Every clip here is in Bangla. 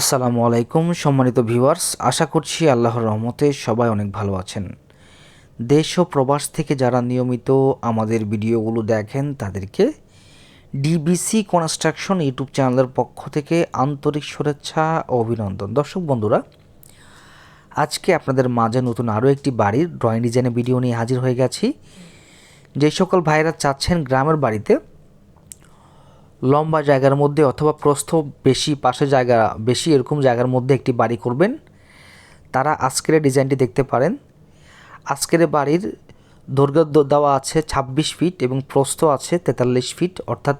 আসসালামু আলাইকুম, সম্মানিত ভিউয়ার্স। আশা করছি আল্লাহর রহমতে সবাই অনেক ভালো আছেন। দেশ ও প্রবাস থেকে যারা নিয়মিত আমাদের ভিডিওগুলো দেখেন, তাদেরকে ডিবিসি কনস্ট্রাকশন ইউটিউব চ্যানেলের পক্ষ থেকে আন্তরিক শুভেচ্ছা ও অভিনন্দন। দর্শক বন্ধুরা, আজকে আপনাদের মাঝে নতুন আরও একটি বাড়ির ড্রয়িং ডিজাইনের ভিডিও নিয়ে হাজির হয়ে গেছি। যে সকল ভাইরা চাচ্ছেন গ্রামের বাড়িতে লম্বা জায়গার মধ্যে অথবা প্রস্থ বেশি, পাশে জায়গা বেশি, এরকম জায়গার মধ্যে একটি বাড়ি করবেন। তারা আজকের ডিজাইনটি দেখতে পারেন। আজকের বাড়ির দৈর্ঘ্য দেওয়া আছে ছাব্বিশ ফিট এবং প্রস্থ আছে তেতাল্লিশ ফিট, অর্থাৎ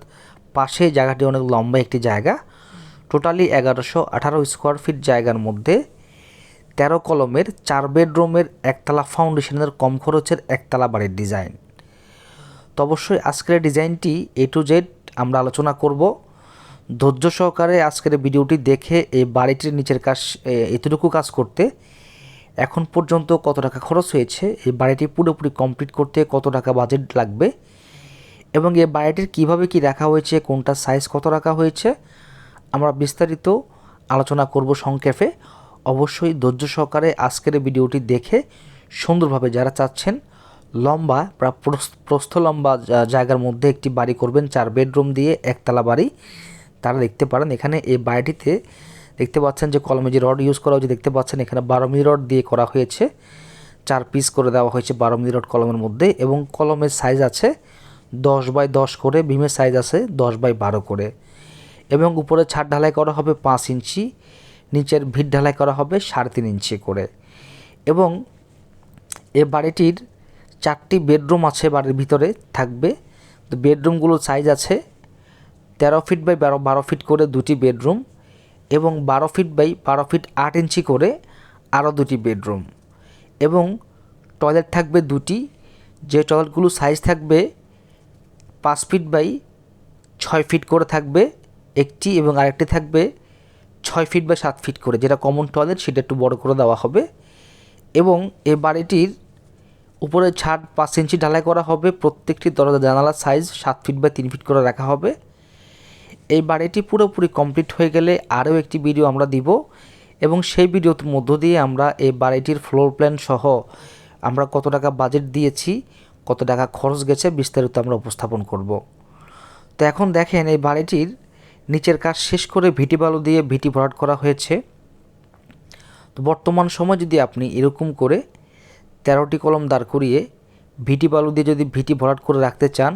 পাশে জায়গাটি অনেক লম্বা একটি জায়গা। টোটালি এগারোশো আঠারো স্কোয়ার ফিট জায়গার মধ্যে তেরো কলমের চার বেডরুমের একতলা ফাউন্ডেশনের কম খরচের একতলা বাড়ির ডিজাইন। তো অবশ্যই আজকের ডিজাইনটি এ টু জেড আমরা আলোচনা করব। ধৈর্য সহকারে আজকের ভিডিওটি দেখে এই বাড়িটির নিচের কাজ এতটুকু কাজ করতে এখন পর্যন্ত কত টাকা খরচ হয়েছে, এই বাড়িটি পুরোপুরি কমপ্লিট করতে কত টাকা বাজেট লাগবে এবং এই বাড়িটির কীভাবে কি রাখা হয়েছে, কোনটা সাইজ কত রাখা হয়েছে, আমরা বিস্তারিত আলোচনা করব সংক্ষেপে। অবশ্যই ধৈর্য সহকারে আজকের ভিডিওটি দেখে সুন্দরভাবে যারা চাচ্ছেন লম্বা প্রস্থ লম্বা জায়গার মধ্যে একটি বাড়ি করবেন। চার বেডরুম দিয়ে একতলা বাড়ি। তারা দেখতে পারেন, এখানে এই বাড়িটিতে দেখতে পাচ্ছেন যে কলমে যে রড ইউজ করা হয়েছে, দেখতে পাচ্ছেন এখানে বারো মিলি রড দিয়ে করা হয়েছে। চার পিস করে দেওয়া হয়েছে বারো রড কলমের মধ্যে এবং কলমের সাইজ আছে দশ বাই দশ করে, ভীমের সাইজ আছে দশ বাই বারো করে। এবং উপরে ছাদ ঢালাই করা হবে পাঁচ ইঞ্চি, নিচের ভিট ঢালাই করা হবে সাড়ে তিন ইঞ্চি করে। এবং এ বাড়িটির চারটি বেডরুম আছে বাড়ির ভিতরে, থাকবে। তো বেডরুমগুলোর সাইজ আছে তেরো ফিট বাই বারো বারো ফিট করে দুটি বেডরুম এবং বারো ফিট বাই বারো ফিট আট ইঞ্চি করে আরও দুটি বেডরুম এবং টয়লেট থাকবে দুটি। যে টয়লেটগুলো সাইজ থাকবে পাঁচ ফিট বাই ছয় ফিট করে থাকবে একটি এবং আরেকটি থাকবে ছয় ফিট বা সাত ফিট করে। যেটা কমন টয়লেট সেটা একটু বড় করে দেওয়া হবে এবং এ বাড়িটির উপরে ছাদ পাঁচ ইঞ্চি ঢালাই করা হবে, প্রত্যেকটি দরজা জানালার সাইজ সাত ফিট বা তিন ফিট করে রাখা হবে। এই বাড়িটি পুরোপুরি কমপ্লিট হয়ে গেলে আরও একটি ভিডিও আমরা দিব এবং সেই ভিডিওর মধ্য দিয়ে আমরা এই বাড়িটির ফ্লোর প্ল্যান সহ আমরা কত টাকা বাজেট দিয়েছি, কত টাকা খরচ গেছে বিস্তারিত আমরা উপস্থাপন করব। তো এখন দেখেন এই বাড়িটির নিচের কাজ শেষ করে ভিটি বালু দিয়ে ভিটি ভরাট করা হয়েছে। তো বর্তমান সময় যদি আপনি এরকম করে তেরোটি কলম দাঁড় করিয়ে ভিটি বালু দিয়ে যদি ভিটি ভরাট করে রাখতে চান,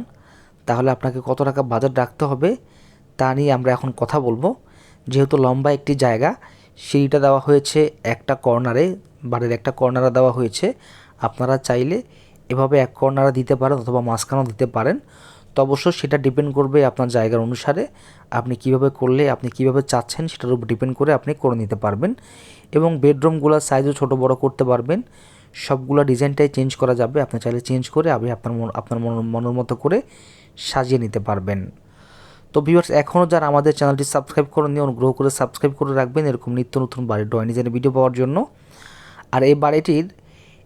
তাহলে আপনাকে কত টাকা বাজেট রাখতে হবে তা নিয়ে আমরা এখন কথা বলব। যেহেতু লম্বা একটি জায়গা, সিঁড়িটা দেওয়া হয়েছে একটা কর্নারে, বাড়ির একটা কর্নারে দেওয়া হয়েছে। আপনারা চাইলে এভাবে এক কর্নারে দিতে পারেন অথবা মাঝখানেও দিতে পারেন। তো অবশ্য সেটা ডিপেন্ড করবে আপনার জায়গার অনুসারে, আপনি কীভাবে করলে, আপনি কীভাবে চাচ্ছেন সেটার উপর ডিপেন্ড করে আপনি করে নিতে পারবেন। এবং বেডরুমগুলোর সাইজও ছোট বড় করতে পারবেন। সবগুলো ডিজাইনটাই চেঞ্জ করা যাবে। আপনি চাইলে চেঞ্জ করে আপনি আপনার আপনার মন, মনের মতো করে সাজিয়ে নিতে পারবেন। তো ভিউয়ার্স এখনও যারা আমাদের চ্যানেলটি সাবস্ক্রাইব করেননি, অনুগ্রহ করে সাবস্ক্রাইব করে রাখবেন। এরকম নিত্য নতুন বাড়ির ড্রয়িং ডিজাইনের ভিডিও পাওয়ার জন্য। আর এই বাড়িটির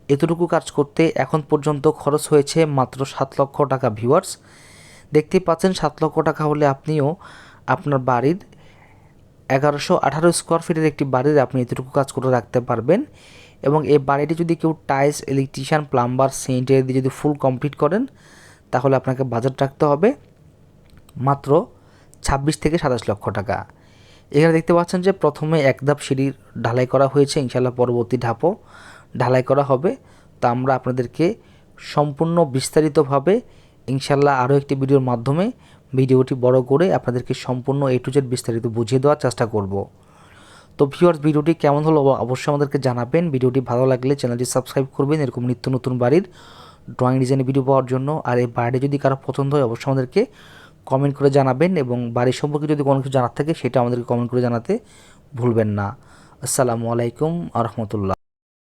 এতটুকু কাজ করতে এখন পর্যন্ত খরচ হয়েছে মাত্র সাত লক্ষ টাকা ভিউয়ার্স দেখতেই পাচ্ছেন, সাত লক্ষ টাকা হলে আপনিও আপনার বাড়ির এগারোশো আঠারো স্কোয়ার ফিটের একটি বাড়ির আপনি এতটুকু কাজ করে রাখতে পারবেন। এবং এই বাড়িটি যদি কেউ টাইলস, ইলেকট্রিশিয়ান, প্লাম্বার সেন্টার দিয়ে যদি ফুল কমপ্লিট করেন, তাহলে আপনাকে বাজেট রাখতে হবে মাত্র ছাব্বিশ থেকে সাতাশ লক্ষ টাকা। এখানে দেখতে পাচ্ছেন যে প্রথমে এক ধাপ সিঁড়ির ঢালাই করা হয়েছে ইনশাল্লাহ পরবর্তী ধাপও ঢালাই করা হবে। তো আমরা আপনাদেরকে সম্পূর্ণ বিস্তারিতভাবে ইনশাল্লাহ আরও একটি ভিডিওর মাধ্যমে ভিডিওটি বড় করে আপনাদেরকে সম্পূর্ণ এ টু জেড বিস্তারিত বুঝিয়ে দেওয়ার চেষ্টা করব। তো ভিউয়ার্স ভিডিওটি কেমন হলো অবশ্যই আমাদেরকে জানাবেন। ভিডিওটি ভালো লাগলে চ্যানেলটি সাবস্ক্রাইব করবেন। এরকম নিত্য নতুন বাড়ির ড্রয়িং ডিজাইনের ভিডিও পাওয়ার জন্য। আর এই বাড়িটি যদি কারও পছন্দ হয়, অবশ্যই আমাদেরকে কমেন্ট করে জানাবেন এবং বাড়ির সম্পর্কে যদি কোনো কিছু জানার থাকে, সেটা আমাদেরকে কমেন্ট করে জানাতে ভুলবেন না। আসসালামু আলাইকুম আ রহমতুল্লাহ।